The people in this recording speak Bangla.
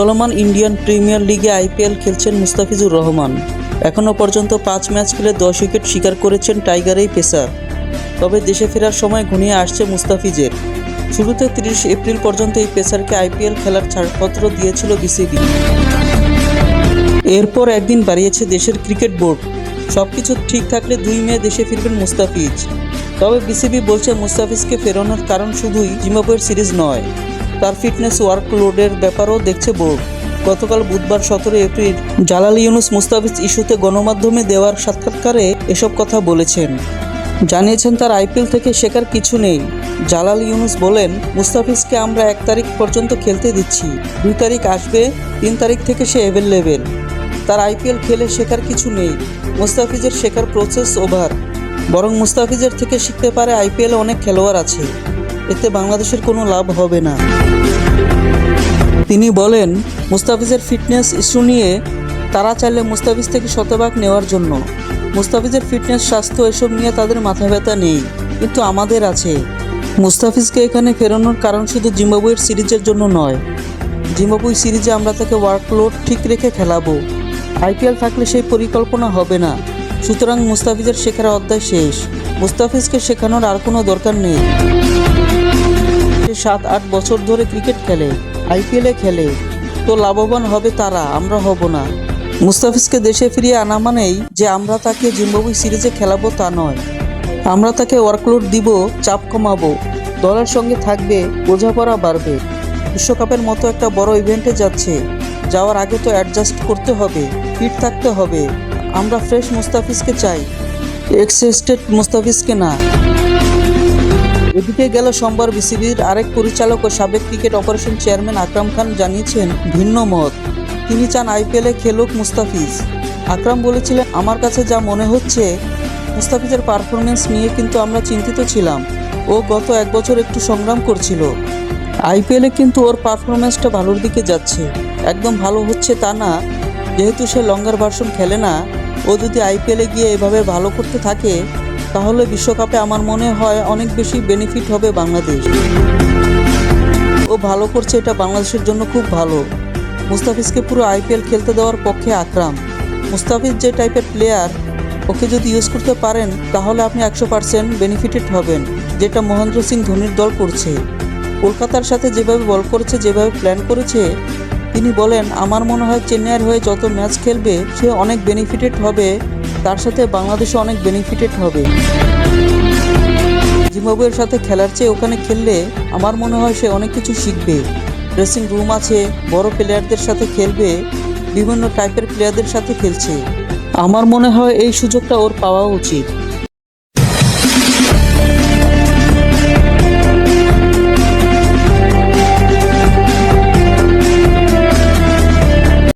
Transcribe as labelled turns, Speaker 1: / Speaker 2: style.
Speaker 1: চলমান ইন্ডিয়ান প্রিমিয়ার লিগে আইপিএল খেলছেন মুস্তাফিজুর রহমান। এখনও পর্যন্ত পাঁচ ম্যাচ খেলে দশ উইকেট শিকার করেছেন টাইগার এই পেসার। তবে দেশে ফেরার সময় ঘনিয়ে আসছে মুস্তাফিজের। শুরুতে তিরিশ এপ্রিল পর্যন্ত এই পেসারকে আইপিএল খেলার ছাড়পত্র দিয়েছিল বিসিবি। এরপর একদিন বাড়িয়েছে দেশের ক্রিকেট বোর্ড। সব কিছু ঠিক থাকলে দুই মে দেশে ফিরবেন মুস্তাফিজ। তবে বিসিবি বলছে মুস্তাফিজকে ফেরানোর কারণ শুধুই জিম্বাবুয়ের সিরিজ নয়। তার ফিটনেস ওয়ার্কলোডের ব্যাপারও দেখছে বোর্ড। গতকাল বুধবার সতেরো এপ্রিল জালাল ইউনুস মুস্তাফিজ ইস্যুতে গণমাধ্যমে দেওয়ার সাক্ষাৎকারে এসব কথা বলেছেন। জানিয়েছেন তার আইপিএল থেকে শেখার কিছু নেই। জালাল ইউনুস বলেন, মুস্তাফিজকে আমরা এক তারিখ পর্যন্ত খেলতে দিচ্ছি। দুই তারিখ আসবে, তিন তারিখ থেকে সে অ্যাভেলেবেল তার আইপিএল খেলে শেখার কিছু নেই। মুস্তাফিজের শেখার প্রসেস ওভার বরং মুস্তাফিজের থেকে শিখতে পারে আইপিএলে অনেক খেলোয়াড় আছে। এতে বাংলাদেশের কোনো লাভ হবে না। তিনি বলেন, মুস্তাফিজের ফিটনেস ইস্যু নিয়ে তারা চাইলে মুস্তাফিজ থেকে শতভাগ নেওয়ার জন্য। মুস্তাফিজের ফিটনেস, স্বাস্থ্য এসব নিয়ে তাদের মাথা ব্যথা নেই, কিন্তু আমাদের আছে। মুস্তাফিজকে এখানে ফেরানোর কারণ শুধু জিম্বাবুয়ের সিরিজের জন্য নয়। জিম্বাবুই সিরিজে আমরা তাকে ওয়ার্কলোড ঠিক রেখে খেলাবো। আইপিএল থাকলে সেই পরিকল্পনা হবে না। সুতরাং মুস্তাফিজের শেখার অধ্যায় শেষ। মুস্তাফিজকে শেখানোর আর কোনো দরকার নেই। সাত আট বছর ধরে ক্রিকেট খেলে আইপিএলে খেলে। তো লাভবান হবে তারা, আমরা হব না। মুস্তাফিজকে দেশে ফিরিয়ে আনা মানেই যে আমরা তাকে জিম্বাবুই সিরিজে খেলাবো তা নয়। আমরা তাকে ওয়ার্কলোড দিব, চাপ কমাবো। দলের সঙ্গে থাকবে, বোঝাপড়া বাড়বে। বিশ্বকাপের মতো একটা বড় ইভেন্টে যাচ্ছে। যাওয়ার আগে তো অ্যাডজাস্ট করতে হবে ফিট থাকতে হবে। আমরা ফ্রেশ মুস্তাফিজকে চাই। এক্সেস্টেড মুস্তাফিজকে না। এদিকে গেল সোমবার বিসিবির আরেক পরিচালক ও সাবেক cricket operation chairman Akram Khan জানিয়েছেন, ভিন্ন মত। তিনি চান আইপিএলে খেলুক মুস্তাফিজ। আকরাম বলেছিলেন, আমার কাছে যা মনে হচ্ছে, মুস্তাফিজের পারফরমেন্স নিয়ে কিন্তু আমরা চিন্তিত ছিলাম। ও গত এক বছর একটু সংগ্রাম করছিল। আইপিএলে কিন্তু ওর পারফরমেন্সটা ভালোর দিকে যাচ্ছে। একদম ভালো হচ্ছে তা না। যেহেতু সে লঙ্গার ভার্সন খেলে না, ও যদি আইপিএলে গিয়ে এভাবে ভালো করতে থাকে তাহলে বিশ্বকাপে আমার মনে হয় অনেক বেশি বেনিফিট হবে বাংলাদেশ। ও ভালো করছে এটা বাংলাদেশের জন্য খুব ভালো। মুস্তাফিজকে পুরো আইপিএল খেলতে দেওয়ার পক্ষে আকরাম। মুস্তাফিজ যে টাইপের প্লেয়ার ওকে যদি ইউজ করতে পারেন, তাহলে আপনি একশো পার্সেন্ট বেনিফিটেড হবেন, যেটা মহেন্দ্র সিং ধোনির দল করছে। কলকাতার সাথে যেভাবে বল করেছে, যেভাবে প্ল্যান করেছে, তিনি বলেন, আমার মনে হয় চেন্নাইয়ের হয়ে যত ম্যাচ খেলবে, সে অনেক বেনিফিটেড হবে তার সাথে বাংলাদেশও অনেক বেনিফিটেড হবে। জিম্বাবুয়ের সাথে খেলার চেয়ে ওখানে খেললে আমার মনে হয় সে অনেক কিছু শিখবে। ড্রেসিং রুম আছে, বড় প্লেয়ারদের সাথে খেলবে, বিভিন্ন টাইপের প্লেয়ারদের সাথে খেলছে। আমার মনে হয় এই সুযোগটা ওর পাওয়া উচিত।